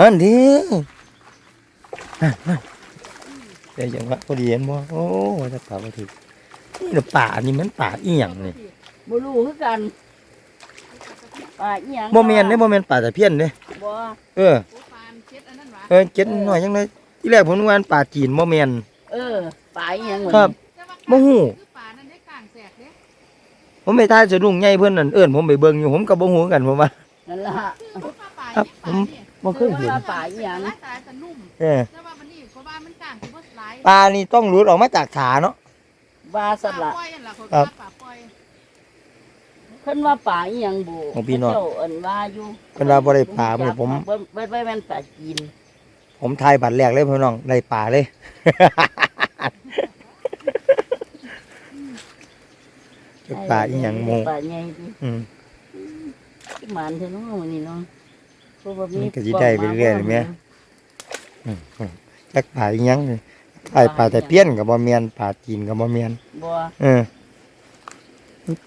อันนี้นั่นนั่นเดี๋ยวอย่างว่าพอดีเห็นบ่โอ้ว่าจะป่าบ่ถึกนี่น่ะป่านี่มันป่าอีหยังนี่บ่รู้คือกันป่าอีหยังบ่แม่นเด้บ่แม่นป่าตะเพียนเด้บ่เออโอ้ปานเจ็ดอันนั้นหวะเออเจ็ดหน่อยจังไดที่แรกผมนึกว่ามันป่าจีนบ่แม่นเออป่าอีหยังวะครับแต่ว่าบ่ฮู้คือป่านั้นได้กลางแสกเด้ผมไปทายสะดุ้งใหญ่เพิ่นนั่นเอิ้นผมไปเบิ่งอยู่ผมก็บ่ฮู้กันผมว่า นั่นล่ะคือว่าป่าครับเนี่ยป่าเนี่ยบ่เคยเห็นว่าป่าอีหยังหน้าตาจะนุ่มเออแต่ว่ามันนี่เพราะว่ามันกลางคือว่าหลายปลานี่ต้องหลุดออกมาจากขาเนาะ ว่าสัตว์ละป่าปล่อยนั่นล่ะคนครับว่าป่าปล่อยเพิ่นว่าป่าอีหยังบ่ของพี่น้องเจ้าเอิ้นว่าอยู่เพิ่นว่าบ่ได้ป่ามื้อผม เบิ่นเบิ่นเบิ่นแม่นป่าจีนผมทายบัตรแรกเลยพี่น้องได้ปลาเลยจักปลาอีหยังโมป่าใหญ่ดิอืมที่ หมานเถอะเนาะมื้อนี้เนาะเพราะว่ามีมันก็สิได้ไปเรื่อยๆเลยแม่ อืมอืมจักปลาอีหยังนี่ปลาปลาแต่เพี้ยนกับบ่แม่นปลาจีนกับบ่แม่นบ่เออ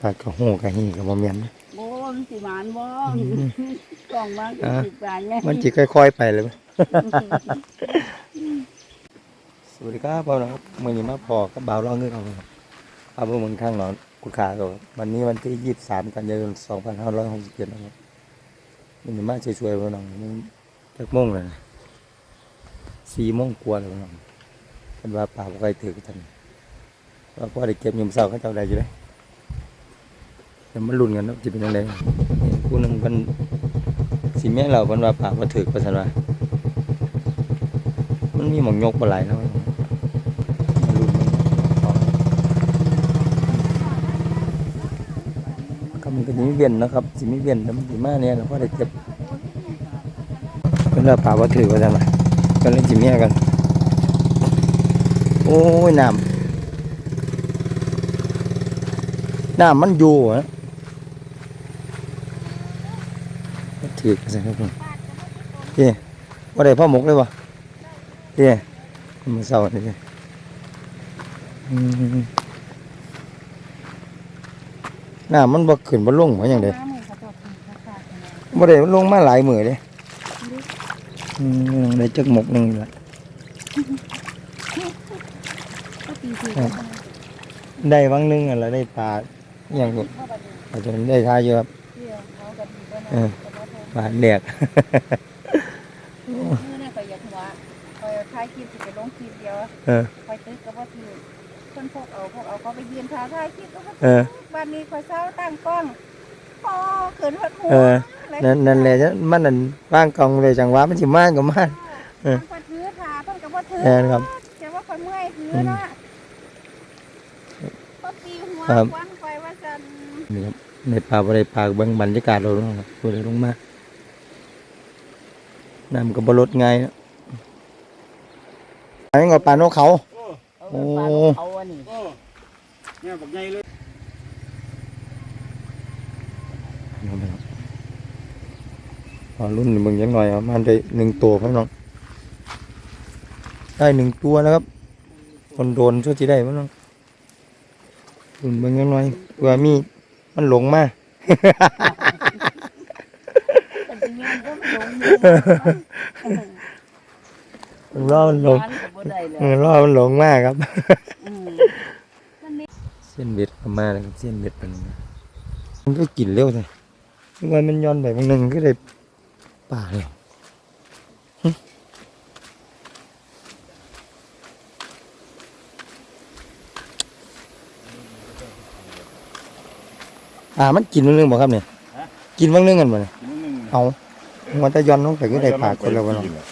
ปลากระโหกระหีกับบ่แม่นนะ บ่มันสิหมานบ่อืมกล่องมาก็อ่าสิป่าใหญ่มันจิค่อย ๆ ไปเลยสวัสดีครับพ่อนะครับมื่อนี้มาพอกับบ่าวร้องเงือกเอาครับเอาไปเมืองข้างหนอน กุขาครับวันนี้วันที่ยี่สิบสามกันยายนสองพันห้าร้อยหกสิบเจ็ดนะครับมันมีมาช่วยๆพ่อน้องมันจักโมงเลยนะสี่โมงกว่าแล้วพ่อน้องเป็นว่าป่าบ่ใครถือกันว่าพ่อได้เก็บยมเสาเขาเจ้าได้อยู่เลยเดี๋ยวมาลุ้นกันนะจะเป็นยังไงผู้หนึงเป็นสีแม่เราเป็นว่าป่าบ่ถือประสันว่ามันมีหมองยกปลาไหลแล้วก็ มันก็จะมีเวียนนะครับสิมีเวียนแล้วมันสิมาเนี่ยเราก็ได้เก็บเป็นเราป่าว่าถือว่าจังไรก็เล่นจิเมียกัน โอ้ยน้ำน้ำมันอยู่อะถือกันสิครับผมเฮ้ว่าได้พ่อหมกเลยปะเด้มันเศร้าเด้อืม น้ำมันบ่ขึ้นบ่ลงว่าหยังเด้บ่ได้มันลงมาหลายมื้อเด้อืมได้จักหมกหนึงนี่ล่ะครับได้วังหนึงอะแล้วได้ปลาอหย่างก็อาจจะได้ทายเยอะครับเออปลาแดกมือเนี่ยก็อยากหัวคอยถ่ายคลิปสิไปลงคลิปเดียวเออคอยตึกก็บ่ถือ เพิ่นพวกเอาพวกเอาเขาไปยืนถ่ายถ่ายคลิปก็บ่เอถือวันนี้คอยเศร้าตั้งกล้องพอขึ้นหัวหัวเออนั่นนั่นแหละจ้ะมันนั่นว่างกองเลยจังหวะมันสิมาก็มา เออเพิ่นถือถ่าเพิ่นก็บ่ถือแม่นครับ แต่ว่าคนเมื่อยถือเนาะก็ตีหัวครับ ควันไปว่าจันนี่ครับในป่าบริปากเบิ่งบรรยากาศเราลงครับตัวเลยลงมาน้ำก็บลดง่ายนะอันนี้ก็ป่านกเขาเอาโอ้ปลาเอาอันนี้ เนี่ยบอกใหญ่เลยพอรุ่นเบิ่งยังหน่อยครับมันได้หนึ่งตัวพี่น้อง ได้หนึ่งตัวนะครับ คนโดนช่วยที่ได้พี่น้องรุ่นเบิ่งยังหน่อยเผื่อมีมันหลงมาแต่จริงๆก็ลงมือรอมันหลงมันก็บ่ได้แล้วเออรอมันหลงมากครับอืมเส้นเบ็ดก็มาเลยครับเส้นเบ็ดมันมันก็กินเร็วเลยทุกวันมันย้อนไปบางหนึ่งก็ได้ป่าเลยหึอ่ามันกินบางหนึงบอกครับเนี่ยกินบางหนึงกันบ่เนี่ยนิดนึงเอามันจะย้อนลงไปก็ได้ป่าคนละวันละ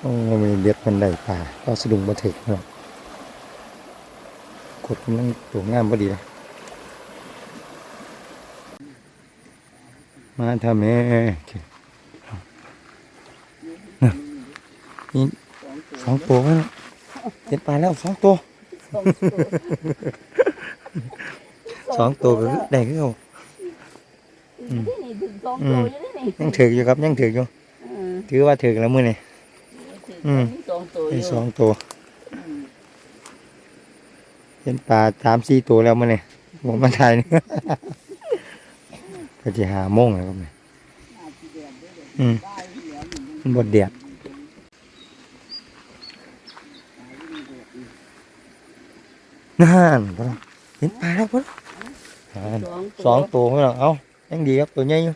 โอ้มีเบ็ดมันได้ป่าก็สะดุ้งมาถึกเนาะ กดมันตัวงามพอดีเลยมาทำแม่นี่สองตัวแล้วเจ็ดปลาแล้วสองตัวสองตัวก็ได้ก็เอาที่นี่ถึงสองอืตัวมอยู่นี่นี่ยังถืออยู่ครับยังถืออยู่อืมถือว่าถือแล้วมือนี่อืมสองตัวอ ได้ ยู่ สองตัว อืม เห็นปลาสามสี่ตัวแล้วมือนี่ผมมาถ่ายนี่ปก็จะหาโมงแล้วครับเนี่ยอืมมันบดแดดนั่นพ่อน้องเห็นปลาแล้วพ่อน้องสองสองตัวพ่อน้องเอ้ายังดีครับตัวใหญ่อยู่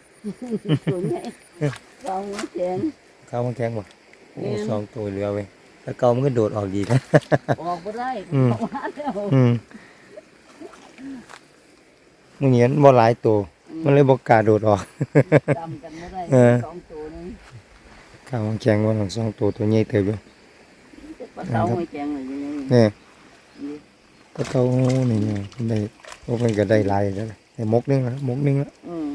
ตัวใหญ่สองหัวแข็งข้าวมันแข็งบ่โอ้แม่นสองตัวเหลือเว้ย แล้วเก่ามันก็โดดออกดีนะ ออกบ่ได้อืม ออกมาแล้วอืมมึงเห็นบ่หลายตัว มันเลยบ่กล้าโดดออก จำกันบ่ได้เออ สองตัวนึงข้าวมันแข็งบ่น้องสองตัวตัวใหญ่เติบอยู่จะปลาเต่าหัวแข็งเลยยังไงนี่ก็เก่านี่ไงได้โอ้มันก็ได้หลายแล้วล่ะได้มกหนึงแล้วมกหนึงแล้ว อืม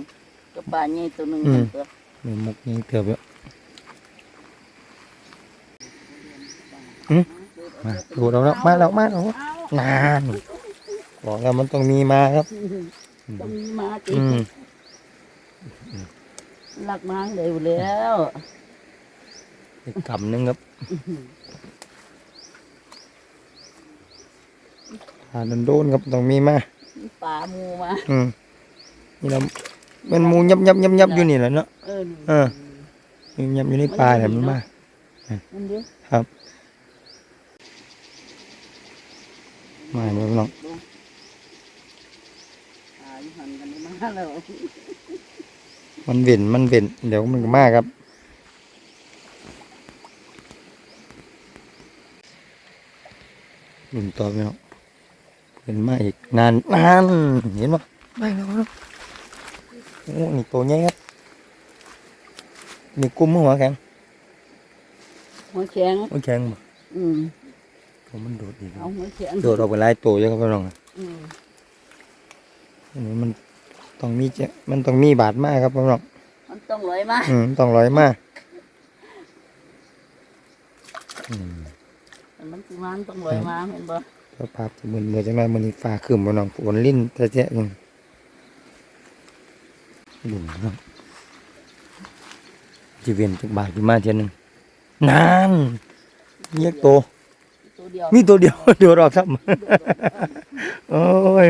ก็ปลาใหญ่ตัวหนึงอืม ตัวนี่มกใหญ่เติบอยู่ มมาโดดออกแล้วมาแล้วมาแล้วเอานานบอกแล้วมันต้องมีมาครับต้องมีมาติอืมหลักมาเร็วแล้วอีกกำหนึงครับทานโดนๆครับต้องมีมามีปลาหมูมาอืมนี่เรามันหมูยับยับยับยับอยู่นี่แหละเนาะเออนี่เออยับยับอยู่ในปลาแหละมันมามันเด้อครับ มาเดี๋ยวน้องปลาอยู่หันกันมาแล้วมันเว่นมันเว่นเดี๋ยวมันก็มาครับหนุนต่อไปเนาะเห็นมาอีกนานนานเห็นปะไม่แล้วเนาะโอ้นี่ตัวใหญ่ครับนี่กุ้มหัวแข็งหัวแข็งหัวแข็งบ่อืม ผมมันโดดอีกเอาหัวแข็งโดดออกไปหลายตัวเยอะครับพี่น้องอืมอันนี้มันต้องมีเจมันต้องมีบาดมากครับพี่น้องมันต้องลอยมาอืมต้องร้อยมากอืมมันสิมันต้องลอยมาเห็นบ่ก็ภาพจะมือมือจังไรมือนี้ฟ้าขึ้นพี่น้องฝนลิ้นแท้ๆยังดุ่มครับจะเวียนจากบาทขึ้นมาเทียหนึงนานเรียกโต ตัวเดียวมีตัวเดียวเดียวรอกซ้ำโอ้ย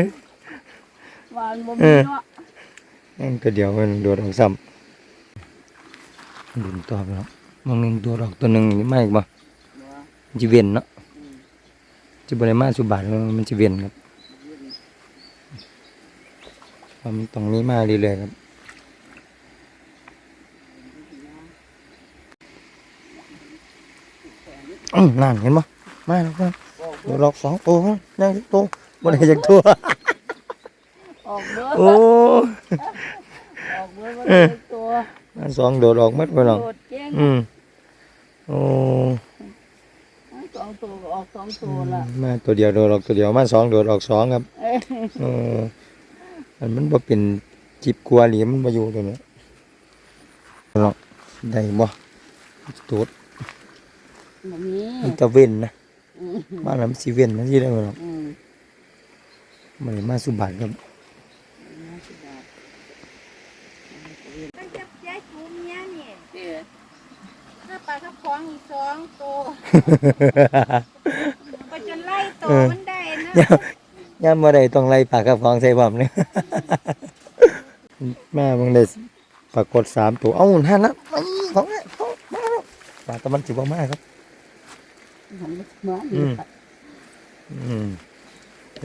วานบ่เอมีอเนาะนั่นตัวเดียวมันโดดออกซ้ำดุนตัวไปแล้วมองหนึ่งตัวดอกตัวหนึ่งนี่ไม่อีกบ่มันจะเวียนเนาะจะบริมาสุบาทมันจะเวียนครับเพราะมันตรงนี้มาเรื่อยๆครับอืมนั่นเห็นบ่ มาแล้วครับโดดออกสองตัวยังอีกตัวบ่ได้จากตัวออกเด้อโอ้ออกเด้อบ่เอได้อตัวอันสองโดดออกหมัดไปหรอกโดดเก่งอืมโอ้สองตัวก็ออกสองตัวละมาตัวเดียวโดดออกตัวเดียวมาสองโดดออกสองครับเอ้ยเออมันมันบ่เป็นจิบกลัวหรือมันมาอยู่ตัวเนี้ยหรอกได้บ่ตัวบ่มีมันจะเว้นนะอื มมาแล้วมันสิเว้นนะสิได้บ่หรอกอืมมันได้มาสุบาทครับมันจะย้ายจูเมียนี่เด้อถ้าปลาทับคล้องอีกสองตัวก็จนไล่ตัวมันได้นะย่ามบ่ได้ต้องไล่ปากกับฟองใส่บ่อมเนี่ยแม่มึงได้ปรากฏสามตัว เอ้าหันละไอ้ของเนี่ยของมาแล้วปลาตะมันสิบ่มาครับ หันมาอืมอืม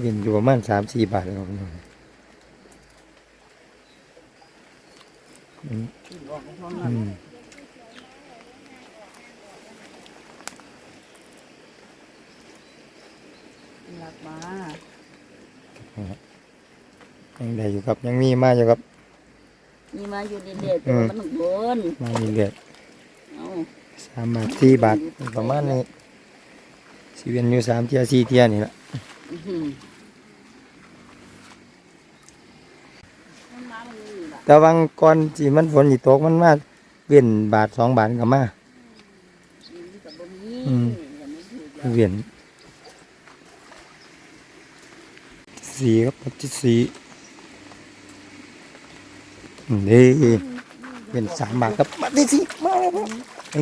เรียนอยู่ประมาณสามสี่บาทแล้วครับพี่น้องอืมอืมหลักมายังได้อยู่ครับยังมีมาอยู่ครับนี่มาอยู่เรื่อยๆแต่ว่ามันโดนมาเรื่อยเอาๆสามบาทสี่บาทประมาณนี้ สิเวียนอยู่สามเทียสี่เทียนี่แหละอื้อหือมันมามันนี่ล่ะแต่วังก่อนสิมันฝนสิตกมันมาเวียนบาทสองบาทก็มานี่ก็บ่มีอืมอย่าไม่ถูกแล้วเวียนสีครับปัจจุสีนี่เวียนสามบาทครับมาที่สี่มาแล้วครับ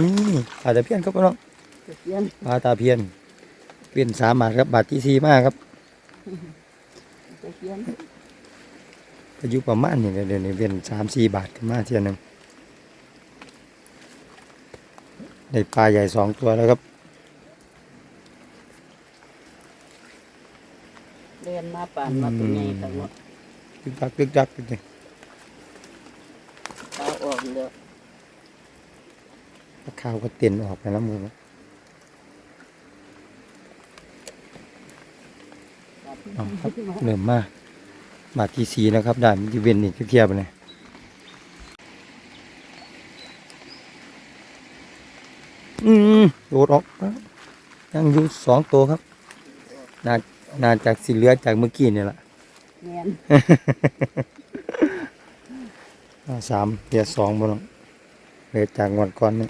นี่ปลาตะเพียนครับพี่น้องเสียนปลาตาเพียน เวียนสามบาทครับบาทที่สี่มากครับเสียนก็อยู่ประมาณนี้แหละเดี๋ยวนี้เว้นสามสี่บาทกันมาเที่ยหนึงได้ปลาใหญ่สองตัวแล้วครับเรียนมาป่านมาตัวใหญ่แต่ว่าตึกตักตึกตักตึกนี่ตาออกแล้วข้าวก็เตียนออกไปแล้วมือนะ เอาครับเริ่มมาบาทที่สี่นะครับได้มันจะเว้นอีกเทียบเลยอืมโดดออกแล้วยังอยู่สองตัวครับน่าน่าจากสิเหลือจากเมื่อกี้นี่แหละแม่นอ่าสามเหลือสองบ่น้องเหลือจากงวดก่อนนี่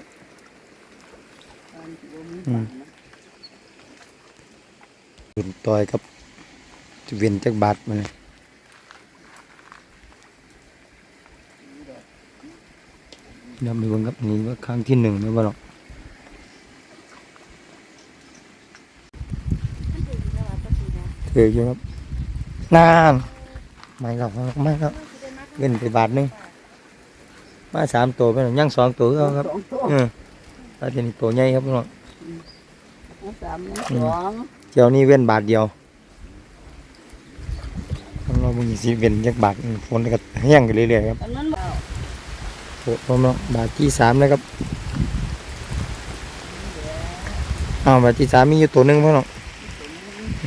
ตอนที่บ่มีป่านนะตุนต่อยครับจะ เวียนจากบาทมาเลยเดี๋ยวไปเบิ่งครับนี้ว่าครั้งที่หนึ่งไม่บ่หรอกเถืออยู่ครับนานไม่ครับไม่ครับเงินไปบาทนึงมาสามตัวไปหน่อยยังสองตัวก็ครับสองตัวเออแล้วทีนี้ตัวใหญ่ครับพี่น้องเอาสามสองเจ้านี่เว้นบาทเดียว ของเรามีสิเว้นจักบาทอืมฝนก็แห้งกันเรื่อยๆครับอันนั้นบ่โอ้ผมเนาะบาทที่สามนะครับอ้าวบาทที่สามมีอยู่ตัวหนึ่งพ่อเนาะ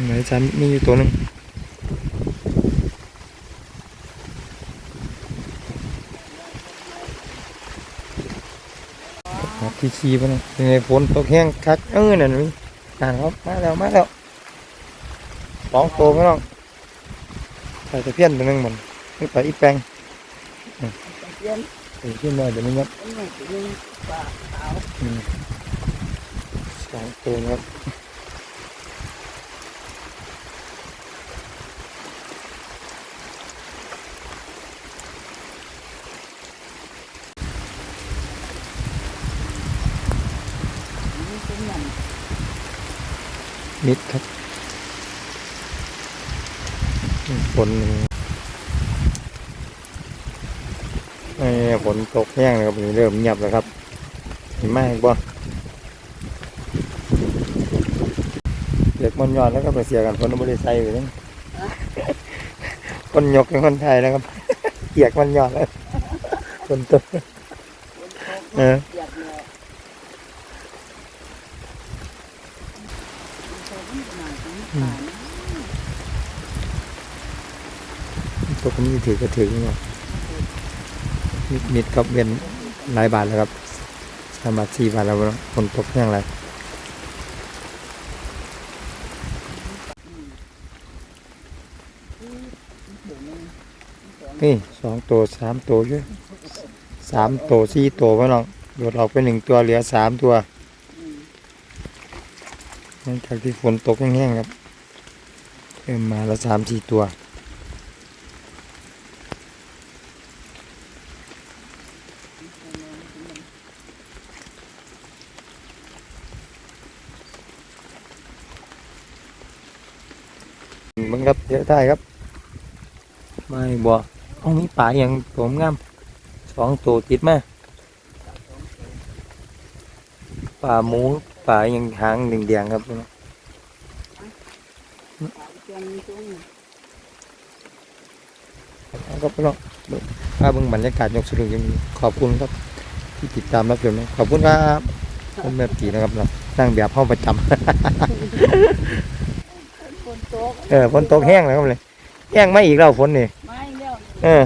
บาทที่สามมีอยู่ตัวหนึ่งบาทที่สี่พ่อเนาะยังไงฝนตกแห้งคักเออนั่นนี่อ่านครับมาแล้วมาแล้วสองตัวพ่อเนาะ ใส่ตะเพียนตัวหนึ่งมันนี่ไปอีแปลงเรียนไอ้ขึ้นมาเดี๋ยวนี้ครับอันนี้ตัวนึงป่าขาวสองตัวครับนิดครับ ฝนไอ้ฝนตกแห้งเลยครับเริ่มเงียบแล้วครับเห็นไหมบ่เด็กมันยอดแล้วก็ไปเสียกันคนบริษัทไปนั่นคนยกเป็นคนไทยนะครับเกียกมันยอดแล้วคนตัวเอออยากแล้วป่าน ตัวก็มีถือก็ถือเนาะนิดนิดกับเวียนหลายบาทแล้วครับสามบาทสี่บาทแล้วเนาะคนตกอย่างไรนี่สองตัวสามตัวช่วยสามตัวสี่ตัวพ่อน้องโดดออกไปหนึ่งตัวเหลือสามตัวหลังจากที่ฝนตกแห้งๆครับเริ่มมาแล้วสามสี่ตัว ครับเยอะได้ครับ ไม่บ่เอามีป่าอย่างผมงามสองตัวติดมาป่าหมูป่าอย่างหางแดงๆครับป่าเจียงตัวนี้เอาครับพี่น้องภาพเบิ่งบรรยากาศยกสนุกย่างขอบคุณครับ ที่ติดตามรับชมนะขอบคุณครับผมแบบตีนะครับเรานั่งแบบห้องประจำ ตกเออฝนตกแห้งแล้วครับเลยแห้งไม่อีกแล้วฝนนี่ไม่แล้วเออ